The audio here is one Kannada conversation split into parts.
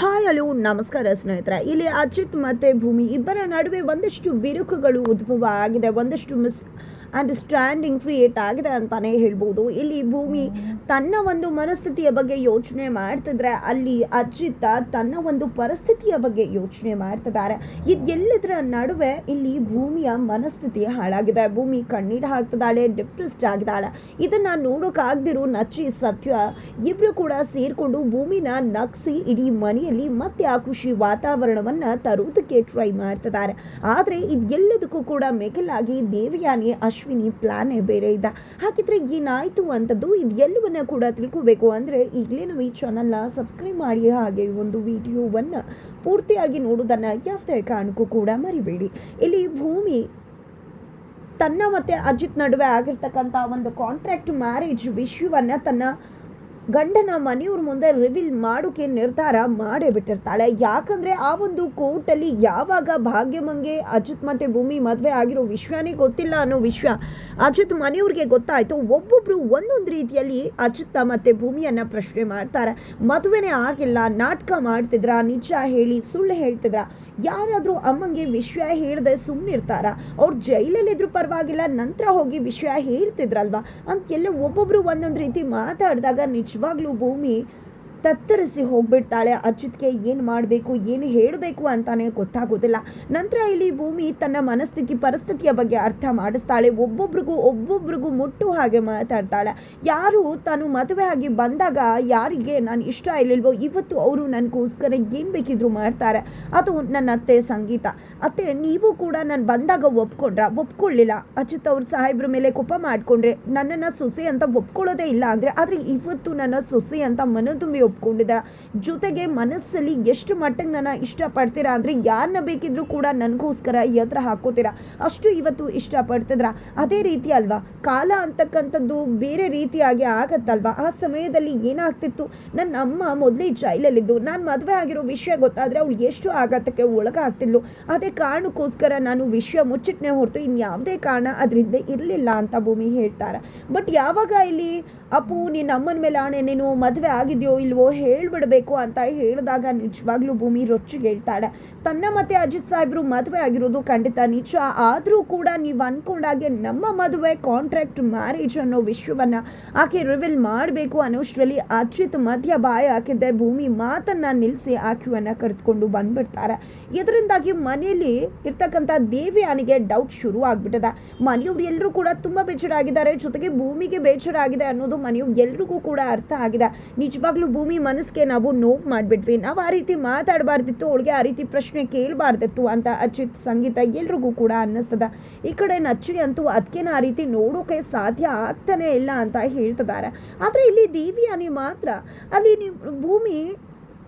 ಹಾಯ್, ಹಲೋ, ನಮಸ್ಕಾರ ಸ್ನೇಹಿತರೆ. ಇಲ್ಲಿ ಅಜಿತ್ ಮತ್ತೆ ಭೂಮಿ. ಇಬ್ಬರ ನಡುವೆ ಒಂದಷ್ಟು ಬಿರುಕುಗಳು ಉದ್ಭವ ಆಗಿದೆ. ಒಂದಷ್ಟು ಮಿಸ್ ಅಂಡರ್ಸ್ಟ್ಯಾಂಡಿಂಗ್ ಕ್ರಿಯೇಟ್ ಆಗಿದೆ ಅಂತಾನೆ ಹೇಳ್ಬೋದು. ಇಲ್ಲಿ ಭೂಮಿ ತನ್ನ ಒಂದು ಮನಸ್ಥಿತಿಯ ಬಗ್ಗೆ ಯೋಚನೆ ಮಾಡ್ತಿದ್ರೆ ಅಲ್ಲಿ ಅಜಿತ ತನ್ನ ಒಂದು ಪರಿಸ್ಥಿತಿಯ ಬಗ್ಗೆ ಯೋಚನೆ ಮಾಡ್ತಿದ್ದಾರೆ. ಇದೆಲ್ಲದರ ನಡುವೆ ಇಲ್ಲಿ ಭೂಮಿಯ ಮನಸ್ಥಿತಿ ಹಾಳಾಗಿದೆ. ಭೂಮಿ ಕಣ್ಣೀರು ಹಾಕ್ತಿದ್ದಾಳೆ ಡಿಪ್ರೆಸ್ಡ್ ಆಗಿದ್ದಾಳೆ. ಇದನ್ನ ನೋಡೋಕ್ಕಾಗ್ದಿರೋ ನಚ್ಚಿ ಸತ್ಯ ಇಬ್ರು ಕೂಡ ಸೇರಿಕೊಂಡು ಭೂಮಿನ ನಗ್ಸಿ ಇಡೀ ಮನೆಯಲ್ಲಿ ಮತ್ತೆ ಆ ಖುಷಿ ವಾತಾವರಣವನ್ನ ತರುವುದಕ್ಕೆ ಟ್ರೈ ಮಾಡ್ತಿದ್ದಾರೆ. ಆದ್ರೆ ಇದೆಲ್ಲದಕ್ಕೂ ಕೂಡ ಮೆಗಲಾಗಿ ದೇವಯಾನಿ ಅಶ್ವಿನಿ ಪ್ಲಾನೇ ಬೇರೆ ಇದ್ದ ಹಾಗಿದ್ರೆ ಏನಾಯ್ತು ಅಂತದ್ದು ಇದೆಲ್ಲವನ್ನ ಕೂಡ ತಿಳ್ಕೋಬೇಕು. ಅಂದ್ರೆ ಈಗಲೇ ನಾವು ಈ ಚಾನಲ್ನ ಸಬ್ಸ್ಕ್ರೈಬ್ ಮಾಡಿ, ಹಾಗೆ ಒಂದು ವಿಡಿಯೋವನ್ನ ಪೂರ್ತಿಯಾಗಿ ನೋಡೋದನ್ನು ಯಾವುದೇ ಕಾರಣಕ್ಕೂ ಕೂಡ ಮರಿಬೇಡಿ. ಇಲ್ಲಿ ಭೂಮಿ ತನ್ನ ಮತ್ತೆ ಅಜಿತ್ ನಡುವೆ ಆಗಿರ್ತಕ್ಕಂಥ ಒಂದು ಕಾಂಟ್ರಾಕ್ಟ್ ಮ್ಯಾರೇಜ್ ವಿಷಯವನ್ನ ತನ್ನ ಗಂಡನ ಮನೆಯವ್ರ ಮುಂದೆ ರಿವೀಲ್ ಮಾಡೋಕೆ ನಿರ್ಧಾರ ಮಾಡೇ ಬಿಟ್ಟಿರ್ತಾಳೆ. ಯಾಕಂದ್ರೆ ಆ ಒಂದು ಕೋರ್ಟಲ್ಲಿ ಯಾವಾಗ ಭಾಗ್ಯಮಂಗೆ ಅಜಿತ್ ಮತ್ತೆ ಭೂಮಿ ಮದುವೆ ಆಗಿರೋ ವಿಷಯನೇ ಗೊತ್ತಿಲ್ಲ ಅನ್ನೋ ವಿಷಯ ಅಜಿತ್ ಮನೆಯವ್ರಿಗೆ ಗೊತ್ತಾಯ್ತು. ಒಬ್ಬೊಬ್ರು ಒಂದೊಂದು ರೀತಿಯಲ್ಲಿ ಅಜಿತ್ ಮತ್ತೆ ಭೂಮಿಯನ್ನ ಪ್ರಶ್ನೆ ಮಾಡ್ತಾರೆ. ಮದುವೆನೇ ಆಗಿಲ್ಲ, ನಾಟಕ ಮಾಡ್ತಿದ್ರ, ನಿಜ ಹೇಳಿ, ಸುಳ್ಳು ಹೇಳ್ತಿದ್ರ? ಯಾರಾದ್ರೂ ಅಮ್ಮಂಗೆ ವಿಷಯ ಹೇಳ್ದೆ ಸುಮ್ಮನಿರ್ತಾರ ಅವ್ರು ಜೈಲಲ್ಲಿದ್ರು ಪರವಾಗಿಲ್ಲ, ನಂತರ ಹೋಗಿ ವಿಷಯ ಹೇಳ್ತಿದ್ರಲ್ವಾ? ಅಂತ ಎಲ್ಲ ಒಬ್ಬೊಬ್ರು ಒಂದೊಂದು ರೀತಿ ಮಾತಾಡಿದಾಗ ನಿಜವಾಗ್ಲೂ ಭೂಮಿ ತತ್ತರಿಸಿ ಹೋಗ್ಬಿಡ್ತಾಳೆ. ಅಚ್ಯುತ್ಗೆ ಏನು ಮಾಡಬೇಕು, ಏನು ಹೇಳಬೇಕು ಅಂತಾನೆ ಗೊತ್ತಾಗೋದಿಲ್ಲ. ನಂತರ ಇಲ್ಲಿ ಭೂಮಿ ತನ್ನ ಮನಸ್ಥಿತಿ, ಪರಿಸ್ಥಿತಿಯ ಬಗ್ಗೆ ಅರ್ಥ ಮಾಡಿಸ್ತಾಳೆ. ಒಬ್ಬೊಬ್ರಿಗೂ ಒಬ್ಬೊಬ್ರಿಗೂ ಮುಟ್ಟು ಹಾಗೆ ಮಾತಾಡ್ತಾಳೆ. ಯಾರು ತಾನು ಮದುವೆ ಆಗಿ ಬಂದಾಗ ಯಾರಿಗೆ ನಾನು ಇಷ್ಟ ಇರಲಿಲ್ವೋ, ಇವತ್ತು ಅವರು ನನಗೋಸ್ಕರ ಏನು ಬೇಕಿದ್ರು ಮಾಡ್ತಾರೆ. ಅದು ನನ್ನ ಅತ್ತೆ ಸಂಗೀತ. ಅತ್ತೆ, ನೀವು ಕೂಡ ನಾನು ಬಂದಾಗ ಒಪ್ಕೊಂಡ್ರ? ಒಪ್ಕೊಳ್ಳಿಲ್ಲ. ಅಚ್ಯುತ್ ಅವ್ರ ಸಾಹೇಬ್ರ ಮೇಲೆ ಕೋಪ ಮಾಡಿಕೊಂಡ್ರೆ ನನ್ನನ್ನು ಸೊಸೆ ಅಂತ ಒಪ್ಕೊಳ್ಳೋದೇ ಇಲ್ಲ ಅಂದರೆ, ಆದರೆ ಇವತ್ತು ನನ್ನ ಸೊಸೆ ಅಂತ ಮನ ತುಂಬಿ ಒಪ್ಕೊಂಡಿದ್ದಾರೆ ಜೊತೆಗೆ ಮನಸ್ಸಲ್ಲಿ ಎಷ್ಟು ಮಟ್ಟಿಗೆ ನಾನು ಇಷ್ಟಪಡ್ತೀರಾ ಅಂದರೆ ಯಾರನ್ನ ಬೇಕಿದ್ರೂ ಕೂಡ ನನಗೋಸ್ಕರ ಎದುರು ಹಾಕೋತೀರಾ ಅಷ್ಟು ಇವತ್ತು ಇಷ್ಟಪಡ್ತಿದ್ರ. ಅದೇ ರೀತಿ ಅಲ್ವಾ? ಕಾಲ ಅಂತಕ್ಕಂಥದ್ದು ಬೇರೆ ರೀತಿಯಾಗಿ ಆಗತ್ತಲ್ವಾ? ಆ ಸಮಯದಲ್ಲಿ ಏನಾಗ್ತಿತ್ತು? ನನ್ನ ಅಮ್ಮ ಮೊದಲೇ ಜೈಲಲ್ಲಿದ್ದು. ನಾನು ಮದುವೆ ಆಗಿರೋ ವಿಷಯ ಗೊತ್ತಾದರೆ ಅವಳು ಎಷ್ಟು ಆಘಾತಕ್ಕೆ ಒಳಗಾಗ್ತಿದ್ಲು. ಅದೇ ಕಾರಣಕ್ಕೋಸ್ಕರ ನಾನು ವಿಷಯ ಮುಚ್ಚಿಟ್ನೆ ಹೊರತು ಇನ್ಯಾವುದೇ ಕಾರಣ ಅದರಿಂದ ಇರಲಿಲ್ಲ ಅಂತ ಭೂಮಿ ಹೇಳ್ತಾರೆ. ಬಟ್ ಯಾವಾಗ ಇಲ್ಲಿ ಅಪ್ಪು ನಿನ್ನ ಅಮ್ಮನ ಮೇಲೆ ಆಣೆ, ನೀನು ಮದುವೆ ಆಗಿದೆಯೋ ಇಲ್ವೋ ಹೇಳ್ಬಿಡ್ಬೇಕು ಅಂತ ಹೇಳಿದಾಗ ನಿಜವಾಗ್ಲೂ ಭೂಮಿ ರೊಚ್ಚಿಗೆ ಹೇಳ್ತಾಳೆ ತನ್ನ ಮತ್ತೆ ಅಜಿತ್ ಸಾಹೇಬ್ರು ಮದುವೆ ಆಗಿರೋದು ಖಂಡಿತ ನಿಜ. ಆದರೂ ಕೂಡ ನೀವು ಅನ್ಕೊಂಡಾಗೆ ನಮ್ಮ ಮದುವೆ ಕಾಂಟ್ರಾಕ್ಟ್ ಮ್ಯಾರೇಜ್ ಅನ್ನೋ ವಿಷಯವನ್ನ ಆಕೆ ರಿವೀಲ್ ಮಾಡಬೇಕು ಅನ್ನೋಷ್ಟರಲ್ಲಿ ಅಜಿತ್ ಮಧ್ಯ ಬಾಯ ಹಾಕಿದ್ದೆ. ಭೂಮಿ ಮಾತನ್ನು ನಿಲ್ಲಿಸಿ ಆಕೆಯನ್ನು ಕರೆದುಕೊಂಡು ಬಂದ್ಬಿಡ್ತಾರೆ. ಇದರಿಂದಾಗಿ ಮನೆಯಲ್ಲಿ ಇರ್ತಕ್ಕಂಥ ಅನಿಗೆ ಡೌಟ್ ಶುರು ಆಗ್ಬಿಟ್ಟದ ಮನೆಯವ್ರು ಎಲ್ಲರೂ ಕೂಡ ತುಂಬಾ ಬೇಜಾರಾಗಿದ್ದಾರೆ. ಜೊತೆಗೆ ಭೂಮಿಗೆ ಬೇಜಾರಾಗಿದೆ ಅನ್ನೋದು ಮನೆಯವ್ರು ಎಲ್ರಿಗೂ ಕೂಡ ಅರ್ಥ ಆಗಿದೆ. ನಿಜವಾಗ್ಲೂ ಭೂಮಿ ಮನಸ್ಸಿಗೆ ನಾವು ನೋವು ಮಾಡಿಬಿಟ್ವಿ. ನಾವು ಆ ರೀತಿ ಮಾತಾಡಬಾರ್ದಿತ್ತು, ಅವಳಿಗೆ ಆ ರೀತಿ ಪ್ರಶ್ನೆ ಕೇಳಬಾರ್ದಿತ್ತು ಅಂತ ಅಚಿತ್ ಸಂಗೀತ ಎಲ್ರಿಗೂ ಕೂಡ ಅನ್ನಿಸ್ತದ. ಈ ಕಡೆ ನಚ್ಚಿಗೆ ಅಂತೂ ಅದಕ್ಕೆ ಆ ರೀತಿ ನೋಡೋಕೆ ಸಾಧ್ಯ ಆಗ್ತಾನೆ ಇಲ್ಲ ಅಂತ ಹೇಳ್ತಿದ್ದಾರೆ. ಆದರೆ ಇಲ್ಲಿ ದೇವಿಯಾನಿ ಮಾತ್ರ, ಅಲ್ಲಿ ನೀವು ಭೂಮಿ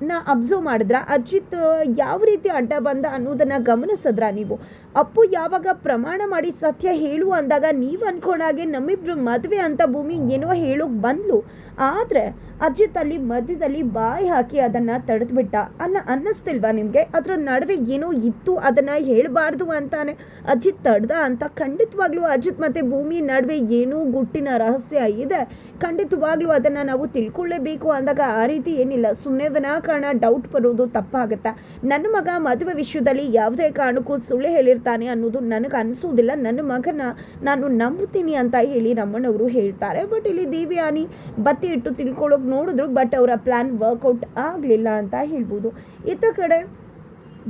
ನ ಅಬ್ಸರ್ವ್ ಮಾಡಿದ್ರ? ಅಜಿತ್ ಯಾವ ರೀತಿ ಅಡ್ಡ ಬಂದ ಅನ್ನೋದನ್ನ ಗಮನಿಸಿದ್ರ ನೀವು? ಅಪ್ಪು ಯಾವಾಗ ಪ್ರಮಾಣ ಮಾಡಿ ಸತ್ಯ ಹೇಳು ಅಂದಾಗ ನೀವು ಅನ್ಕೊಂಡಾಗೆ ನಮ್ಮಿಬ್ರು ಮದುವೆ ಅಂತ ಭೂಮಿ ಏನೋ ಹೇಳೋಕೆ ಬಂದ್ಲು. ಆದ್ರೆ ಅಜಿತ್ ಅಲ್ಲಿ ಮಧ್ಯದಲ್ಲಿ ಬಾಯಿ ಹಾಕಿ ಅದನ್ನ ತಡೆದ್ಬಿಟ್ಟ. ಅಲ್ಲ, ಅನ್ನಿಸ್ತಿಲ್ವಾ ನಿಮಗೆ? ಅದರ ನಡುವೆ ಏನೋ ಇತ್ತು, ಅದನ್ನ ಹೇಳಬಾರ್ದು ಅಂತಾನೆ ಅಜಿತ್ ತಡ್ದ ಅಂತ ಖಂಡಿತವಾಗ್ಲೂ ಅಜಿತ್ ಮತ್ತೆ ಭೂಮಿ ನಡುವೆ ಏನೋ ಗುಟ್ಟಿನ ರಹಸ್ಯ ಇದೆ. ಖಂಡಿತವಾಗ್ಲೂ ಅದನ್ನ ನಾವು ತಿಳ್ಕೊಳ್ಳೇಬೇಕು ಅಂದಾಗ ಆ ರೀತಿ ಏನಿಲ್ಲ. ಸುಮ್ಮನೆ ವಿನಾಕಾರಣ ಡೌಟ್ ಬರೋದು ತಪ್ಪಾಗುತ್ತೆ? ನನ್ನ ಮಗ ಮದುವೆ ವಿಷಯದಲ್ಲಿ ಯಾವುದೇ ಕಾರಣಕ್ಕೂ ಸುಳ್ಳು ಹೇಳಿರ್ತಾನೆ ಅನ್ನೋದು ನನಗೆ ಅನಿಸೋದಿಲ್ಲ. ನನ್ನ ಮಗನ ನಾನು ನಂಬುತ್ತೀನಿ ಅಂತ ಹೇಳಿ ರಮಣ್ಣವರು ಹೇಳ್ತಾರೆ. ಬಟ್ ಇಲ್ಲಿ ದಿವ್ಯಾನಿ ಬತ್ತಿ ಇಟ್ಟು ತಿಳ್ಕೊಳ್ಳೋಕೆ ನೋಡಿದ್ರು ಬಟ್ ಅವರ ಪ್ಲ್ಯಾನ್ ವರ್ಕೌಟ್ ಆಗಲಿಲ್ಲ ಅಂತ ಹೇಳ್ಬೋದು. ಇತ್ತ ಕಡೆ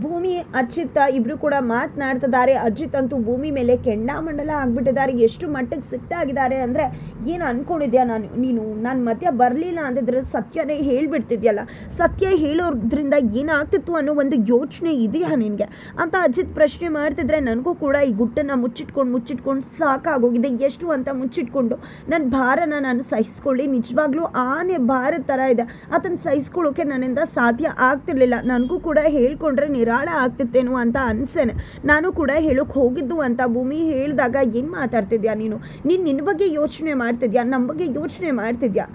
ಭೂಮಿ ಅಜಿತ್ ಇಬ್ರು ಕೂಡ ಮಾತನಾಡ್ತಿದ್ದಾರೆ. ಅಜಿತ್ ಅಂತೂ ಭೂಮಿ ಮೇಲೆ ಕೆಂಡಾಮಂಡಲ ಆಗ್ಬಿಟ್ಟಿದ್ದಾರೆ. ಎಷ್ಟು ಮಟ್ಟಕ್ಕೆ ಸಿಟ್ಟಾಗಿದ್ದಾರೆ ಅಂದರೆ ಏನು ಅನ್ಕೊಂಡಿದ್ಯಾ ನಾನು? ನೀನು, ನಾನು ಮಧ್ಯ ಬರಲಿಲ್ಲ ಅಂದಿದ್ರೆ ಸತ್ಯನೇ ಹೇಳ್ಬಿಡ್ತಿದ್ಯಲ್ಲ. ಸತ್ಯ ಹೇಳೋದ್ರಿಂದ ಏನಾಗ್ತಿತ್ತು ಅನ್ನೋ ಒಂದು ಯೋಚನೆ ಇದೆಯಾ ನಿನಗೆ? ಅಂತ ಅಜಿತ್ ಪ್ರಶ್ನೆ ಮಾಡ್ತಿದ್ರೆ ನನಗೂ ಕೂಡ ಈ ಗುಟ್ಟನ್ನು ಮುಚ್ಚಿಟ್ಕೊಂಡು ಮುಚ್ಚಿಟ್ಕೊಂಡು ಸಾಕಾಗೋಗಿದೆ. ಎಷ್ಟು ಅಂತ ಮುಚ್ಚಿಟ್ಕೊಂಡು ನನ್ನ ಭಾರನ ನಾನು ಸಹಿಸ್ಕೊಳ್ಳಿ. ನಿಜವಾಗ್ಲೂ ಆನೆ ಭಾರ ಥರ ಇದೆ. ಅದನ್ನು ಸಹಿಸ್ಕೊಳ್ಳೋಕೆ ನನ್ನಿಂದ ಸಾಧ್ಯ ಆಗ್ತಿರ್ಲಿಲ್ಲ. ನನಗೂ ಕೂಡ ಹೇಳ್ಕೊಂಡ್ರೆ ನಿರಾಳ ಆಗ್ತಿತ್ತೇನೋ ಅಂತ ಅನ್ಸೇನೆ. ನಾನು ಕೂಡ ಹೇಳೋಕೆ ಹೋಗಿದ್ದು ಅಂತ ಭೂಮಿ ಹೇಳಿದಾಗ ಏನು ಮಾತಾಡ್ತಿದ್ಯಾ ನೀನು? ನೀನು ನಿನ್ನ ಬಗ್ಗೆ ಯೋಚನೆ ಮಾಡ್ತಿದ್ಯಾ? ನಮ್ಮ ಬಗ್ಗೆ ಯೋಚನೆ ಮಾಡ್ತಿದ್ಯಾ?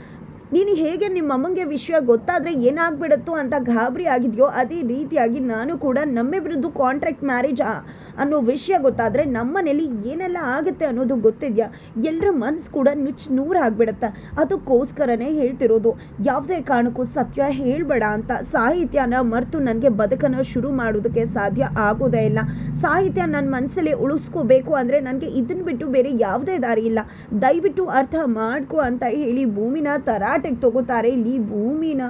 ನೀನು ಹೇಗೆ ನಿಮ್ಮ ಅಮ್ಮಂಗೆ ವಿಷಯ ಗೊತ್ತಾದರೆ ಏನಾಗ್ಬಿಡತ್ತೋ ಅಂತ ಗಾಬರಿ ಆಗಿದೆಯೋ ಅದೇ ರೀತಿಯಾಗಿ ನಾನು ಕೂಡ ನಮ್ಮಿಬ್ಬರದ್ದು ಕಾಂಟ್ರಾಕ್ಟ್ ಮ್ಯಾರೇಜ್ ಅನ್ನೋ ವಿಷಯ ಗೊತ್ತಾದರೆ ನಮ್ಮನೇಲಿ ಏನೆಲ್ಲ ಆಗುತ್ತೆ ಅನ್ನೋದು ಗೊತ್ತಿದೆಯಾ? ಎಲ್ಲರ ಮನಸ್ಸು ಕೂಡ ನುಚ್ಚು ನೂರು ಆಗ್ಬಿಡುತ್ತೆ. ಅದಕ್ಕೋಸ್ಕರನೇ ಹೇಳ್ತಿರೋದು, ಯಾವುದೇ ಕಾರಣಕ್ಕೂ ಸತ್ಯ ಹೇಳಬೇಡ ಅಂತ. ಸಾಹಿತ್ಯನ ಮರೆತು ನನಗೆ ಬದುಕನ್ನು ಶುರು ಮಾಡೋದಕ್ಕೆ ಸಾಧ್ಯ ಆಗೋದೇ ಇಲ್ಲ. ಸಾಹಿತ್ಯ ನನ್ನ ಮನಸ್ಸಲ್ಲಿ ಉಳಿಸ್ಕೋಬೇಕು ಅಂದರೆ ನನಗೆ ಇದನ್ನು ಬಿಟ್ಟು ಬೇರೆ ಯಾವುದೇ ದಾರಿ ಇಲ್ಲ. ದಯವಿಟ್ಟು ಅರ್ಥ ಮಾಡ್ಕೋ ಅಂತ ಹೇಳಿ ಭೂಮಿನ ತರಾಟೆಗೆ ತಗೋತಾರೆ ಇಲ್ಲಿ ಭೂಮಿನ.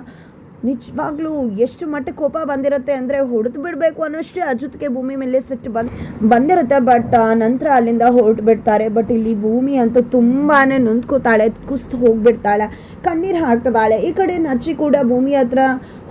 ನಿಜವಾಗ್ಲೂ ಎಷ್ಟು ಮಟ್ಟಕ್ಕೆ ಕೋಪ ಬಂದಿರುತ್ತೆ ಅಂದರೆ ಹೊಡೆದು ಬಿಡಬೇಕು ಅನ್ನೋಷ್ಟು ಅಜುತ್ಗೆ ಭೂಮಿ ಮೇಲೆ ಸಿಟ್ಟು ಬಂದ್ ಬಂದಿರುತ್ತೆ. ಬಟ್ ನಂತರ ಅಲ್ಲಿಂದ ಹೊರಟು ಬಿಡ್ತಾರೆ. ಬಟ್ ಇಲ್ಲಿ ಭೂಮಿ ಅಂತೂ ತುಂಬಾ ನೊಂದ್ಕೋತಾಳೆ, ಕುಸ್ತು ಹೋಗ್ಬಿಡ್ತಾಳೆ. ಕಣ್ಣೀರು ಹಾಕ್ತಾಳೆ. ಈ ಕಡೆ ನಚ್ಚಿ ಕೂಡ ಭೂಮಿ ಹತ್ರ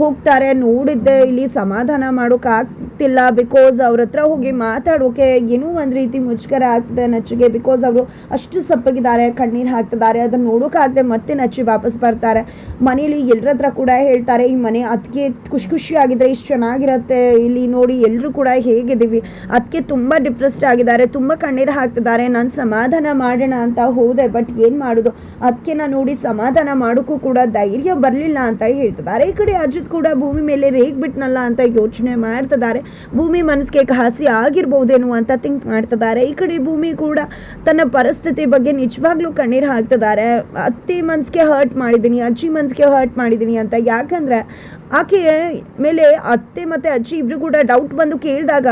ಹೋಗ್ತಾರೆ. ನೋಡಿದ್ದೆ, ಇಲ್ಲಿ ಸಮಾಧಾನ ಮಾಡೋಕೆ ಆಗ್ತಿಲ್ಲ. ಬಿಕಾಸ್ ಅವ್ರ ಹತ್ರ ಹೋಗಿ ಮಾತಾಡೋಕೆ ಏನೂ ಒಂದು ರೀತಿ ಮುಜ್ಕರ ಆಗ್ತದೆ ನಚ್ಚಿಗೆ. ಬಿಕಾಸ್ ಅವರು ಅಷ್ಟು ಸಪ್ಪಗಿದ್ದಾರೆ, ಕಣ್ಣೀರು ಹಾಕ್ತಿದ್ದಾರೆ. ಅದನ್ನ ನೋಡೋಕ್ಕಾಗದೆ ಮತ್ತೆ ನಚ್ಚಿ ವಾಪಸ್ ಬರ್ತಾರೆ. ಮನೇಲಿ ಎಲ್ಲರ ಹತ್ರ ಕೂಡ ಹೇಳ್ತಾರೆ ಈ ಮನೆ ಅದಕ್ಕೆ ಖುಷಿ ಆಗಿದ್ರೆ ಇಷ್ಟು ಚೆನ್ನಾಗಿರತ್ತೆ. ಇಲ್ಲಿ ನೋಡಿ ಎಲ್ಲರೂ ಕೂಡ ಹೇಗಿದ್ದೀವಿ. ಅದಕ್ಕೆ ತುಂಬ ಡಿಪ್ರೆಸ್ಡ್ ಆಗಿದ್ದಾರೆ, ತುಂಬ ಕಣ್ಣೀರು ಹಾಕ್ತಿದ್ದಾರೆ. ನಾನು ಸಮಾಧಾನ ಮಾಡೋಣ ಅಂತ ಹೋದೆ ಬಟ್ ಏನು ಮಾಡೋದು? ಅದಕ್ಕೆ ನಾನು ನೋಡಿ ಸಮಾಧಾನ ಮಾಡೋಕ್ಕೂ ಕೂಡ ಧೈರ್ಯ ಬರಲಿಲ್ಲ ಅಂತ ಹೇಳ್ತಿದ್ದಾರೆ. ಈ ಕಡೆ ಅಜಿತ್ ಕೂಡ ಭೂಮಿ ಮೇಲೆ ರೇಗ್ ಬಿಟ್ನಲ್ಲ ಅಂತ ಯೋಚನೆ ಮಾಡ್ತಿದ್ದಾರೆ. ಭೂಮಿ ಮನಸ್ಸಿಗೆ ಘಾಸಿ ಆಗಿರ್ಬೋದೇನೋ ಅಂತ ಥಿಂಕ್ ಮಾಡ್ತಿದ್ದಾರೆ. ಈ ಕಡೆ ಭೂಮಿ ಕೂಡ ತನ್ನ ಪರಿಸ್ಥಿತಿ ಬಗ್ಗೆ ನಿಜವಾಗ್ಲೂ ಕಣ್ಣೀರು ಹಾಕ್ತಿದ್ದಾರೆ. ಅತ್ತೆ ಮನ್ಸಿಗೆ ಹರ್ಟ್ ಮಾಡಿದ್ದೀನಿ, ಅಜ್ಜಿ ಮನ್ಸಿಗೆ ಹರ್ಟ್ ಮಾಡಿದ್ದೀನಿ ಅಂತ ಯಾಕಂದ್ರೆ ಆಕೆ ಮೇಲೆ ಅತ್ತೆ ಮತ್ತೆ ಅಜ್ಜಿ ಇಬ್ರು ಕೂಡ ಡೌಟ್ ಬಂದು ಕೇಳಿದಾಗ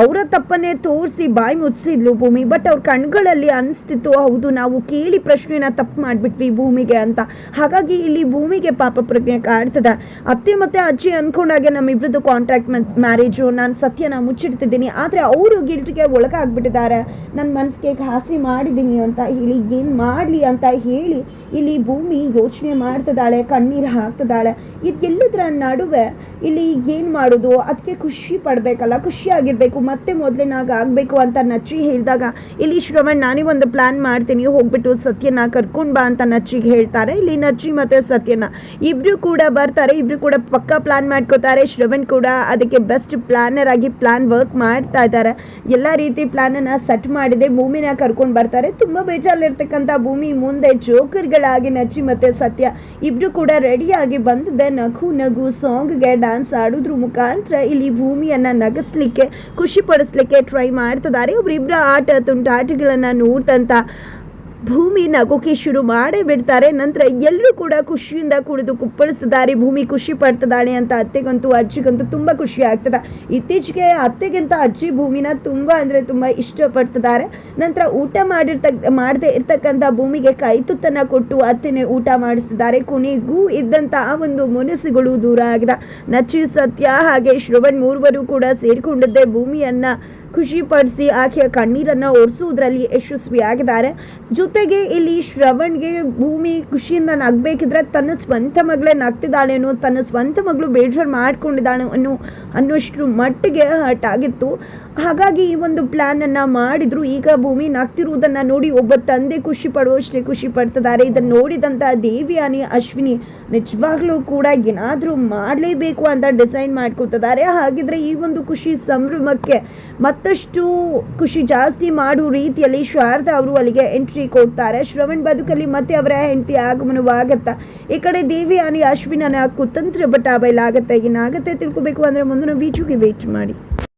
ಅವರ ತಪ್ಪನ್ನೇ ತೋರಿಸಿ, ಬಾಯಿ ಮುಚ್ಚಿದ್ಲು ಭೂಮಿ. ಬಟ್ ಅವ್ರ ಕಣ್ಗಳಲ್ಲಿ ಅನಿಸ್ತಿತ್ತು, ಹೌದು, ನಾವು ಕೇಳಿ ಪ್ರಶ್ನೆನ ತಪ್ಪು ಮಾಡಿಬಿಟ್ವಿ ಭೂಮಿಗೆ ಅಂತ. ಹಾಗಾಗಿ ಇಲ್ಲಿ ಭೂಮಿಗೆ ಪಾಪ ಪ್ರಜ್ಞೆ ಕಾಡ್ತದೆ ಅತ್ತೆ ಮತ್ತೆ ಅಜ್ಜಿ ಅನ್ಕೊಂಡಾಗೆ ನಮ್ಮಿಬ್ರದ್ದು ಕಾಂಟ್ರಾಕ್ಟ್ ಮ್ಯಾರೇಜು ನಾನು ಸತ್ಯನ ಮುಚ್ಚಿಡ್ತಿದ್ದೀನಿ. ಆದರೆ ಅವರು ಗಿಲ್ಟಿಗೆ ಒಳಗಾಗ್ಬಿಟ್ಟಿದ್ದಾರೆ. ನನ್ನ ಮನಸ್ಸಿಗೆ ಘಾಸಿ ಮಾಡಿದ್ದೀನಿ ಅಂತ ಹೇಳಿ, ಏನು ಮಾಡಲಿ ಅಂತ ಹೇಳಿ ಇಲ್ಲಿ ಭೂಮಿ ಯೋಚನೆ ಮಾಡ್ತಿದ್ದಾಳೆ, ಕಣ್ಣೀರು ಹಾಕ್ತಿದ್ದಾಳೆ. ಇದೆಲ್ಲದರ ನಡುವೆ ಇಲ್ಲಿ ಏನು ಮಾಡೋದು? ಅದಕ್ಕೆ ಖುಷಿ ಪಡಬೇಕಲ್ಲ ಖುಷಿಯಾಗಿರಬೇಕು ಮತ್ತೆ ಮೊದಲಿನಾಗ ಆಗಬೇಕು ಅಂತ ನಚ್ಚಿ ಹೇಳಿದಾಗ, ಇಲ್ಲಿ ಶ್ರವಣ್, ನಾನೇ ಒಂದು ಪ್ಲ್ಯಾನ್ ಮಾಡ್ತೀನಿ, ಹೋಗ್ಬಿಟ್ಟು ಸತ್ಯನ ಕರ್ಕೊಂಡು ಬಾ ಅಂತ ನಚ್ಚಿಗೆ ಹೇಳ್ತಾರೆ. ಇಲ್ಲಿ ನಚ್ಚಿ ಮತ್ತು ಸತ್ಯನ ಇಬ್ಬರು ಕೂಡ ಬರ್ತಾರೆ ಇಬ್ಬರು ಕೂಡ ಪಕ್ಕ ಪ್ಲ್ಯಾನ್ ಮಾಡ್ಕೋತಾರೆ. ಶ್ರವಣ್ ಕೂಡ ಅದಕ್ಕೆ ಬೆಸ್ಟ್ ಪ್ಲ್ಯಾನರ್ ಆಗಿ ಪ್ಲ್ಯಾನ್ ವರ್ಕ್ ಮಾಡ್ತಾ ಇದ್ದಾರೆ. ಎಲ್ಲ ರೀತಿ ಪ್ಲ್ಯಾನನ್ನು ಸೆಟ್ ಮಾಡಿದೆ, ಭೂಮಿನ ಕರ್ಕೊಂಡು ಬರ್ತಾರೆ. ತುಂಬ ಬೇಜಾರಲ್ಲಿರ್ತಕ್ಕಂಥ ಭೂಮಿ ಮುಂದೆ ಜೋಕರ್ಗಳಾಗಿ ನಚ್ಚಿ ಮತ್ತು ಸತ್ಯ. ಇಬ್ರು ಕೂಡ ರೆಡಿಯಾಗಿ ಬಂದಿದ್ದೆ ನಗು ನಗು ಸಾಂಗ್ಗೆ ಡ್ಯಾನ್ಸ್ ಆಡೋದ್ರ ಮುಖಾಂತರ ಇಲ್ಲಿ ಭೂಮಿಯನ್ನ ನಗಸ್ಲಿಕ್ಕೆ, ಖುಷಿ ಪಡಿಸ್ಲಿಕ್ಕೆ ಟ್ರೈ ಮಾಡ್ತಿದ್ದಾರೆ. ಒಬ್ರಿಬ್ಬರ ಆಟ ತುಂಟಾಟಗಳನ್ನ ನೋಡ್ತಂತ ಭೂಮಿ ನಗೋಕೆ ಶುರು ಮಾಡೇ ಬಿಡ್ತಾರೆ. ನಂತರ ಎಲ್ಲರೂ ಕೂಡ ಖುಷಿಯಿಂದ ಕುಡಿದು ಕುಪ್ಪಳಿಸಿದ್ದಾರೆ. ಭೂಮಿ ಖುಷಿ ಪಡ್ತದಾಳೆ ಅಂತ ಅತ್ತೆಗಂತೂ, ಅಜ್ಜಿಗಂತೂ ತುಂಬ ಖುಷಿ ಆಗ್ತದೆ. ಇತ್ತೀಚೆಗೆ ಅತ್ತೆಗಿಂತ ಅಜ್ಜಿ ಭೂಮಿನ ತುಂಬ ಅಂದರೆ ತುಂಬ ಇಷ್ಟಪಡ್ತಿದ್ದಾರೆ. ನಂತರ ಊಟ ಮಾಡಿರ್ತಕ್ಕ ಮಾಡದೇ ಇರ್ತಕ್ಕಂಥ ಭೂಮಿಗೆ ಕೈ ತುತ್ತನ್ನು ಕೊಟ್ಟು ಅತ್ತೆನೇ ಊಟ ಮಾಡಿಸ್ತಿದ್ದಾರೆ. ಕೊನೆಗೂ ಇದ್ದಂಥ ಒಂದು ಮನಸ್ಸುಗಳು ದೂರ ಆಗಿದೆ. ನಚ್ಚಿ ಸತ್ಯ ಹಾಗೆ ಶ್ರವಣ್ ಮೂರ್ವರು ಕೂಡ ಸೇರಿಕೊಂಡಿದ್ದೆ ಭೂಮಿಯನ್ನ ಖುಷಿಪಡಿಸಿ ಆಕೆಯ ಕಣ್ಣೀರನ್ನು ಒರೆಸುವುದರಲ್ಲಿ ಯಶಸ್ವಿಯಾಗಿದ್ದಾರೆ. ಜೊತೆಗೆ ಇಲ್ಲಿ ಶ್ರವಣ್ಗೆ ಭೂಮಿ ಖುಷಿಯಿಂದ ನಗ್ಬೇಕಿದ್ರೆ ತನ್ನ ಸ್ವಂತ ಮಗಳೇ ನಗ್ತಿದ್ದಾಳೆ ಅನ್ನೋ ತನ್ನ ಸ್ವಂತ ಮಗಳು ಬೇಜಾರು ಮಾಡ್ಕೊಂಡಿದ್ದಾಳೆ ಅನ್ನೋ ಅನ್ನೋಷ್ಟು ಮಟ್ಟಿಗೆ ಹರ್ಟ್ ಆಗಿತ್ತು. ಹಾಗಾಗಿ ಈ ಒಂದು ಪ್ಲ್ಯಾನನ್ನು ಮಾಡಿದ್ರು. ಈಗ ಭೂಮಿ ನಗ್ತಿರುವುದನ್ನು ನೋಡಿ ಒಬ್ಬ ತಂದೆ ಖುಷಿ ಪಡುವಷ್ಟೇ ಖುಷಿ ಪಡ್ತಿದ್ದಾರೆ. ಇದನ್ನು ನೋಡಿದಂಥ ದೇವಿಯಾನಿ, ಅಶ್ವಿನಿ ನಿಜವಾಗ್ಲೂ ಕೂಡ ಏನಾದರೂ ಮಾಡಲೇಬೇಕು ಅಂತ ಡಿಸೈನ್ ಮಾಡ್ಕೊತಿದ್ದಾರೆ. ಹಾಗಿದ್ರೆ ಈ ಒಂದು ಖುಷಿ ಸಂಭ್ರಮಕ್ಕೆ ಮತ್ತಷ್ಟು ಖುಷಿ ಜಾಸ್ತಿ ಮಾಡುವ ರೀತಿಯಲ್ಲಿ ಶಾರದಾ ಅವರು ಅಲ್ಲಿಗೆ ಎಂಟ್ರಿ ಕೊಡ್ತಾರೆ. ಶ್ರವಣ್ ಬದುಕಲ್ಲಿ ಮತ್ತೆ ಅವರ ಹೆಂಡತಿ ಆಗಮನವಾಗತ್ತ? ಈ ಕಡೆ ದೇವಿ ಅನಿ ಅಶ್ವಿನ ಕುತಂತ್ರ ಬಟ ಬಯಲಾಗತ್ತೆ ಏನಾಗತ್ತೆ ತಿಳ್ಕೊಬೇಕು ಅಂದ್ರೆ ಮುಂದಿನ ಬೀಚುಗೆ ವೇಟ್ ಮಾಡಿ.